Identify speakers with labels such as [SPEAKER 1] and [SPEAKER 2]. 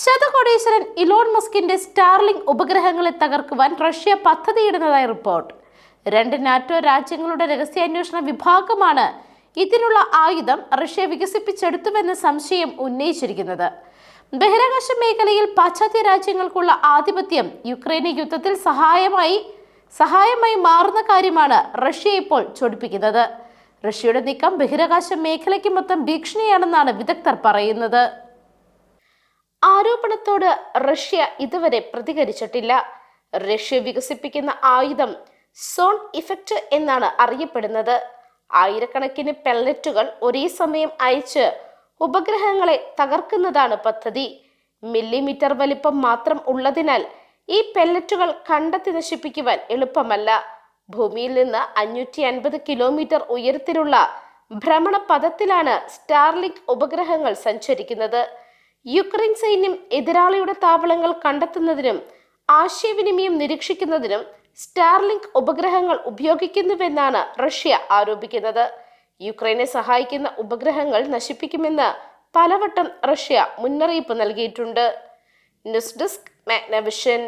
[SPEAKER 1] ശതകോടീശ്വരൻ Elon മസ്കിന്റെ Starlink ഉപഗ്രഹങ്ങളെ തകർക്കുവാൻ റഷ്യ പദ്ധതിയിടുന്നതായി റിപ്പോർട്ട്. രണ്ട് നാറ്റോ രാജ്യങ്ങളുടെ രഹസ്യാന്വേഷണ വിഭാഗമാണ് ഇതിനുള്ള ആയുധം റഷ്യ വികസിപ്പിച്ചെടുത്തുവെന്ന സംശയം ഉന്നയിച്ചിരിക്കുന്നത്. ബഹിരാകാശ മേഖലയിൽ പാശ്ചാത്യ രാജ്യങ്ങൾക്കുള്ള ആധിപത്യം യുക്രൈന് യുദ്ധത്തിൽ സഹായമായി സഹായമായി മാറുന്ന കാര്യമാണ് റഷ്യ ഇപ്പോൾ ചൊടിപ്പിക്കുന്നത്. റഷ്യയുടെ നീക്കം ബഹിരാകാശ മേഖലയ്ക്ക് മൊത്തം ഭീഷണിയാണെന്നാണ് വിദഗ്ധർ പറയുന്നത്. ആരോപണത്തോട് റഷ്യ ഇതുവരെ പ്രതികരിച്ചിട്ടില്ല. റഷ്യ വികസിപ്പിക്കുന്ന ആയുധം സോൺ ഇഫക്റ്റ് എന്നാണ് അറിയപ്പെടുന്നത്. ആയിരക്കണക്കിന് പെല്ലറ്റുകൾ ഒരേ സമയം അയച്ച് ഉപഗ്രഹങ്ങളെ തകർക്കുന്നതാണ് പദ്ധതി. മില്ലിമീറ്റർ വലിപ്പം മാത്രം ഉള്ളതിനാൽ ഈ പെല്ലറ്റുകൾ കണ്ടെത്തി നശിപ്പിക്കുവാൻ എളുപ്പമല്ല. ഭൂമിയിൽ നിന്ന് അഞ്ഞൂറ്റി അൻപത് കിലോമീറ്റർ ഉയരത്തിലുള്ള ഭ്രമണപഥത്തിലാണ് സ്റ്റാർലിങ്ക് ഉപഗ്രഹങ്ങൾ സഞ്ചരിക്കുന്നത്. യുക്രൈൻ സൈന്യം എതിരാളിയുടെ താവളങ്ങൾ കണ്ടെത്തുന്നതിനും ആശയവിനിമയം നിരീക്ഷിക്കുന്നതിനും സ്റ്റാർലിങ്ക് ഉപഗ്രഹങ്ങൾ ഉപയോഗിക്കുന്നുവെന്നാണ് റഷ്യ ആരോപിക്കുന്നത്. യുക്രൈനെ സഹായിക്കുന്ന ഉപഗ്രഹങ്ങൾ നശിപ്പിക്കുമെന്ന് പലവട്ടം റഷ്യ മുന്നറിയിപ്പ് നൽകിയിട്ടുണ്ട്. News desk Magnavision.